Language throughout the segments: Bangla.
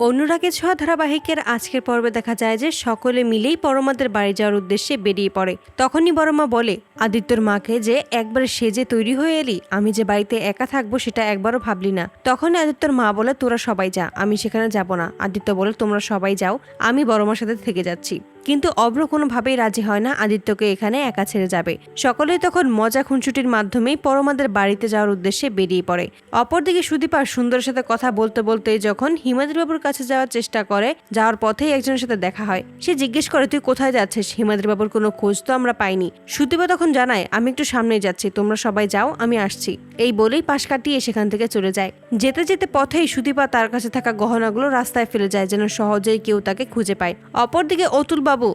অনুরাগের ছোঁয়া ধারাবাহিকের আজকের পর্বে দেখা যায় যে সকলে মিলেই পরমাদের বাড়ি যাওয়ার উদ্দেশ্যে বেরিয়ে পড়ে। তখনই বড়মা বলে, আদিত্যর মাকে যে একবার সে যে তৈরি হয়ে এলি, আমি যে বাড়িতে একা থাকব সেটা একবারও ভাবলি না। তখন আদিত্যর মা বলে, তোরা সবাই যা, আমি সেখানে যাব না। আদিত্য বলে, তোমরা সবাই যাও, আমি বড়মার সাথে থেকে যাচ্ছি। কিন্তু অভ্র কোনোভাবেই রাজি হয় না আদিত্যকে এখানে একা ছেড়ে যাবে। সকলেই তখন মজা খুনসুটির মাধ্যমেই পরমাদের বাড়িতে যাওয়ার উদ্দেশ্যে বেরিয়ে পড়ে। অপরদিকে সুদীপা সুন্দরের সাথে কথা বলতে বলতে যখন হিমাদ্রি বাবুর কাছে যাওয়ার চেষ্টা করে, যাওয়ার পথেই একজনের সাথে দেখা হয়। সে জিজ্ঞেস করে, তুই কোথায় যাচ্ছিস? হিমাদ্রি বাবুর কোনো খোঁজ তো আমরা পাইনি। সুদীপা তখন জানায়, আমি একটু সামনেই যাচ্ছি, তোমরা সবাই যাও, আমি আসছি। এই বলেই পাশ কাটিয়ে সেখান থেকে চলে যায়। যেতে যেতে পথেই সুদীপা তার কাছে থাকা গহনাগুলো রাস্তায় ফেলে যায়, যেন সহজেই কেউ তাকে খুঁজে পায়। অপরদিকে অতুল বাবু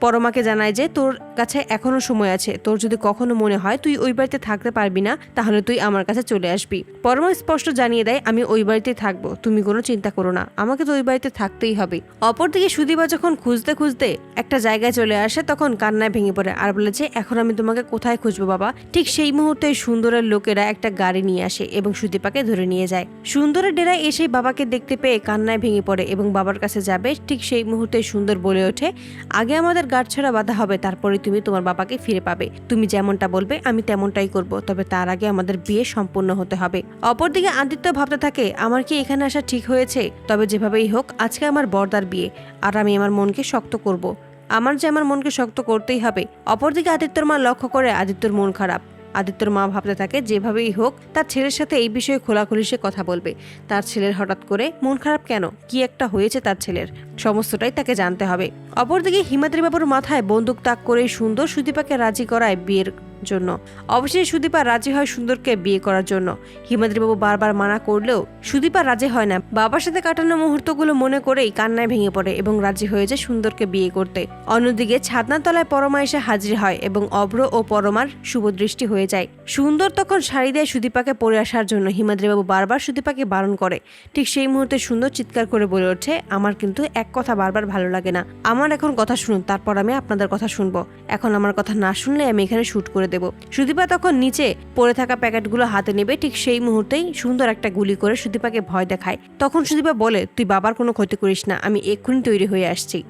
পরমাকে জানায় যে, তোর কাছে এখনও সময় আছে। তোর যদি কখনো মনে হয় তুই ওই বাড়িতে থাকতে পারবি না, তাহলে তুই আমার কাছে চলে আসবি। পরমা স্পষ্ট জানিয়ে দেয়, আমি ওই বাড়িতে থাকব। তুমি কোনো চিন্তা করো না। আমাকে তো ওই বাড়িতে থাকতেই হবে। অপরদিকে সুদীপা যখন খুঁজতে খুঁজতে একটা জায়গায় চলে আসে, তখন কান্নায় ভেঙে পড়ে আর বলে যে, এখন আমি তোমাকে কোথায় খুঁজবো বাবা? ঠিক সেই মুহূর্তে সুন্দরের লোকেরা একটা গাড়ি নিয়ে আসে এবং সুদীপাকে ধরে নিয়ে যায়। সুন্দরের ডেরায় এসে বাবাকে দেখতে পেয়ে কান্নায় ভেঙে পড়ে এবং বাবার কাছে যাবে। ঠিক সেই মুহূর্তে সুন্দর বলে ওঠে, আগে আমাদের গাঢ় ছাড়া বাধা হবে, তারপরে তুমি তোমার বাবাকে ফিরে পাবে। তুমি যেমনটা বলবে, আমি তেমনটাই করব, তবে তার আগে আমাদের বিয়ে সম্পূর্ণ হতে হবে। অপরদিকে আদিত্য ভাবতে থাকে, আমার কি এখানে আসা ঠিক হয়েছে? তবে যেভাবেই হোক, আজকে আমার বর্দার বিয়ে, আর আমি আমার মনকে শক্ত করব। আমার যে আমার মনকে শক্ত করতেই হবে, অপরদিকে আদিত্যর মা লক্ষ্য করে আদিত্যর মন খারাপ। আদিত্যর মা ভাবতে থাকে, যেভাবেই হোক, তার ছেলের সাথে এই বিষয়ে খোলাখুলি সে কথা বলবে। তার ছেলের হঠাৎ করে মন খারাপ কেন? কি একটা হয়েছে তার ছেলের। সমস্তটাই তাকে জানতে হবে। অপরদিকে হিমাদ্রি বাবুর মাথায় বন্দুক তাক করে সুন্দর সুদীপাকে রাজি করায় বিয়ের জন্য। অবশেষে সুদীপা রাজি হয় সুন্দরকে বিয়ে করার জন্য। হিমাদ্রিবাবু বারবার মানা করলেও সুদীপা রাজি হয় না। বাবার সাথে কাটানো মুহূর্তগুলো মনে করেই কান্নায় ভেঙে পড়ে এবং রাজি হয়ে যায় সুন্দরকে বিয়ে করতে। অন্যদিকে ছাদনার তলায় পরমা এসে হাজির হয় এবং অভ্র ও পরমার শুভদৃষ্টি হয়ে যায়। সুন্দর তখন শাড়ি দেয় সুদীপাকে পরে আসার জন্য। হিমাদ্রিবাবু বারবার সুদীপাকে বারণ করে। ঠিক সেই মুহূর্তে সুন্দর চিৎকার করে বলে ওঠে, আমার কিন্তু এক কথা বারবার ভালো লাগে না। আমার এখন কথা শুনুন, তারপর আমি আপনাদের কথা শুনব। এখন আমার কথা না শুনলে আমি এখানে শ্যুট করে দেবো। সুদীপা তখন নিচে পড়ে থাকা প্যাকেটগুলো হাতে নেবে, ঠিক সেই মুহূর্তেই সুন্দর একটা গুলি করে সুদীপাকে ভয় দেখায়। তখন সুদীপা বলে, তুই বাবার কোনো ক্ষতি করিস না, আমি এক্ষুনি তৈরি হয়ে আসছি।